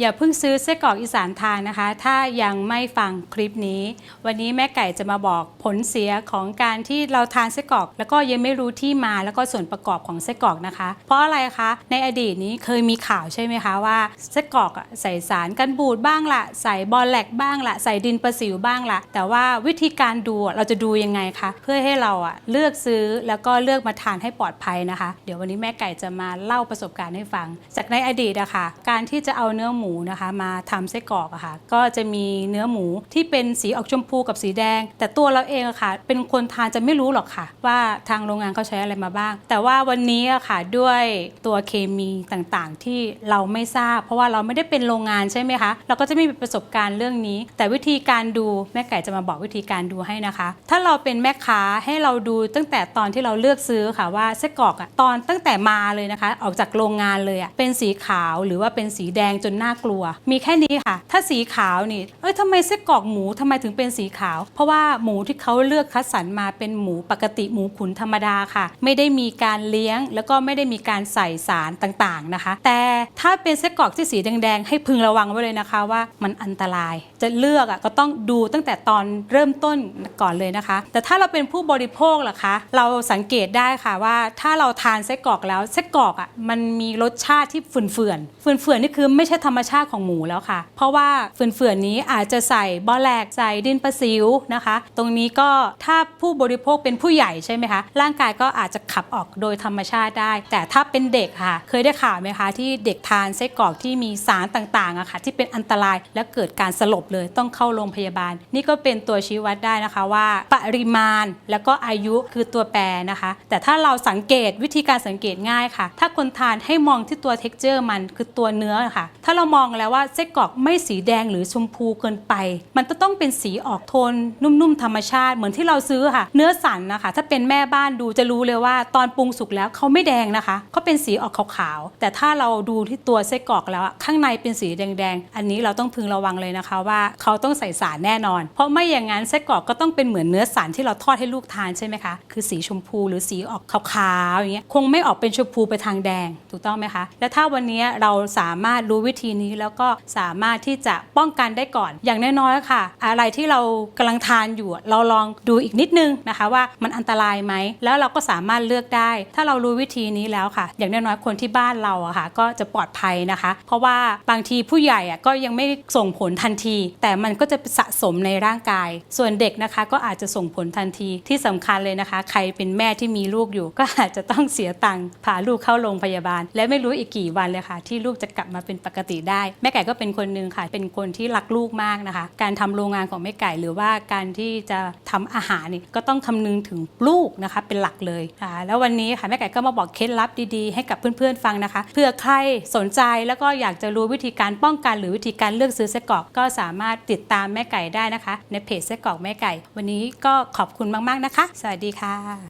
อย่าเพิ่งซื้อไส้กรอกอีสานทานนะคะ ถ้ายังไม่ฟังคลิปนี้ วันนี้แม่ไก่จะมาบอกผลเสียของการที่เราทานไส้กรอก แล้วก็ยังไม่รู้ที่มาแล้วก็ส่วนประกอบของไส้กรอกนะคะ เพราะอะไรคะในอดีตนี้เคยมีข่าวใช่ไหมคะว่าไส้กรอกใส่สารกันบูดบ้างละใส่บอลแลกบ้างละใส่ดินประสิวบ้างละแต่ว่าวิธีการดูเราจะดูยังไงคะเพื่อให้เราอะเลือกซื้อแล้วก็เลือกมาทานให้ปลอดภัยนะคะ เดี๋ยววันนี้แม่ไก่จะมาเล่าประสบการณ์ให้ฟัง จากในอดีตอะค่ะการที่จะเอาเนื้อหมูนะคะมาทำไส้กรอกอะค่ะก็จะมีเนื้อหมูที่เป็นสีออกชมพูกับสีแดง แต่ตัวเราเองอะค่ะ เป็นคนทานจะไม่รู้หรอกค่ะ ว่าทางโรงงานเขาใช้อะไรมาบ้าง แต่ว่าวันนี้อะค่ะด้วยตัวเคมีต่างๆ ที่เราไม่ทราบ เพราะว่าเราไม่ได้เป็นโรงงานใช่ไหมคะเราก็จะไม่มีประสบการณ์เรื่องนี้ แต่วิธีการดูแม่ไก่จะมาบอกวิธีการดูให้นะคะ ถ้าเราเป็นแม่ค้าให้เราดูตั้งแต่ตอนที่เราเลือกซื้อค่ะว่าไส้กรอกอะตอนตั้งแต่มาเลยนะคะ ออกจากโรงงานเลยอะเป็นสีขาวหรือว่าเป็นสีแดงจนน่ากลัว มีแค่นี้ค่ะ ถ้าสีขาวนี่ เอ้ยทำไมไส้กรอกหมูทำไมถึงเป็นสีขาว เพราะว่าหมูที่เขาเลือกคัดสรรมาเป็นหมูปกติหมูขุนธรรมดาค่ะ ไม่ได้มีการเลี้ยง แล้วก็ไม่ได้มีการใส่สารต่างๆนะคะ แต่ถ้าเป็นไส้กรอกที่สีแดงๆ ให้พึงระวังไว้เลยนะคะว่ามันอันตราย จะเลือกอะก็ต้องดูตั้งแต่ตอนเริ่มต้นก่อนเลยนะคะ แต่ถ้าเราเป็นผู้บริโภคล่ะคะ เราสังเกตได้ค่ะว่า ถ้าเราทานไส้กรอกแล้วไส้กรอกอะมันมีรสชาติที่ฝืนเฟื่อนฝืนเฟื่อนนี่คือไม่ใช่ธรรมชาติของหมูแล้วค่ะ เพราะว่าฝืนเฟื่อนนี้อาจจะใส่บอแลกใส่ดินประสิวนะคะ ตรงนี้ก็ถ้าผู้บริโภคเป็นผู้ใหญ่ใช่ไหมคะร่างกายก็อาจจะขับออกโดยธรรมชาติได้ แต่ถ้าเป็นเด็กค่ะ เคยได้ข่าวไหมคะที่เด็กทานไส้กรอกที่มีสารต่างๆอะค่ะที่เป็นอันตรายและเกิดการสลบเลยต้องเข้าโรงพยาบาล นี่ก็เป็นตัวชี้วัดได้นะคะว่าปริมาณแล้วก็อายุคือตัวแปรนะคะ แต่ถ้าเราสังเกตวิธีการสังเกตง่ายค่ะ ถ้าคนทานให้มองที่ตัว t e x t อร์มันคือตัวเนื้อค่ะ ถ้าเรามองแล้วว่าไส้กรอกไม่สีแดงหรือชมพูเกินไป มันจะต้องเป็นสีออกโทนนุ่มๆธรรมชาติเหมือนที่เราซื้อค่ะ เนื้อสันนะคะ ถ้าเป็นแม่บ้านดูจะรู้เลยว่าตอนปรุงสุกแล้วเขาไม่แดงนะคะเขาเป็นสีออกขาวๆแต่ถ้าเราดูที่ตัวไส้กรอกแล้วข้างในเป็นสีแดงๆอันนี้เราต้องพึงระวังเลยนะคะว่าเขาต้องใส่สารแน่นอน เพราะไม่อย่างนั้นไส้กรอกก็ต้องเป็นเหมือนเนื้อสันที่เราทอดให้ลูกทานใช่ไหมคะคือสีชมพูหรือสีออกขาวๆอย่างเงี้ยคงไม่ออกเป็นชมพูไปทางแดงถูกต้องไหมคะ และถ้าวันนี้เราสามารถรู้วิธีนี้แล้วก็สามารถที่จะป้องกันได้ก่อน อย่างน้อยๆค่ะ อะไรที่เรากำลังทานอยู่ เราลองดูอีกนิดนึงนะคะว่ามันอันตรายไหมแล้วเราก็สามารถเลือกได้ ถ้าเรารู้วิธีนี้แล้วค่ะ อย่างน้อยๆคนที่บ้านเราอะค่ะก็จะปลอดภัยนะคะ เพราะว่าบางทีผู้ใหญ่อะก็ยังไม่ส่งผลทันที แต่มันก็จะสะสมในร่างกาย ส่วนเด็กนะคะก็อาจจะส่งผลทันทีที่สำคัญเลยนะคะ ใครเป็นแม่ที่มีลูกอยู่ ก็อาจจะต้องเสียตังค์พาลูกเข้าโรงพยาบาล และไม่รู้อีกกี่วันเลยค่ะ ที่ลูกจะกลับมาเป็นปกติได้ แม่ไก่ก็เป็นคนหนึ่งค่ะ เป็นคนที่รักลูกมากนะคะ การทำโรงงานของแม่ไก่หรือว่าการที่จะทำอาหารนี่ก็ต้องคำนึงถึงลูกนะคะเป็นหลักเลยค่ะแล้ววันนี้ค่ะแม่ไก่ก็มาบอกเคล็ดลับดีๆ ให้กับเพื่อนๆฟังนะคะ เพื่อใครสนใจแล้วก็อยากจะรู้วิธีการป้องกันหรือวิธีการเลือกซื้อไส้กรอกก็สามารถติดตามแม่ไก่ได้นะคะ ในเพจไส้กรอกแม่ไก่ วันนี้ก็ขอบคุณมากๆนะคะ สวัสดีค่ะ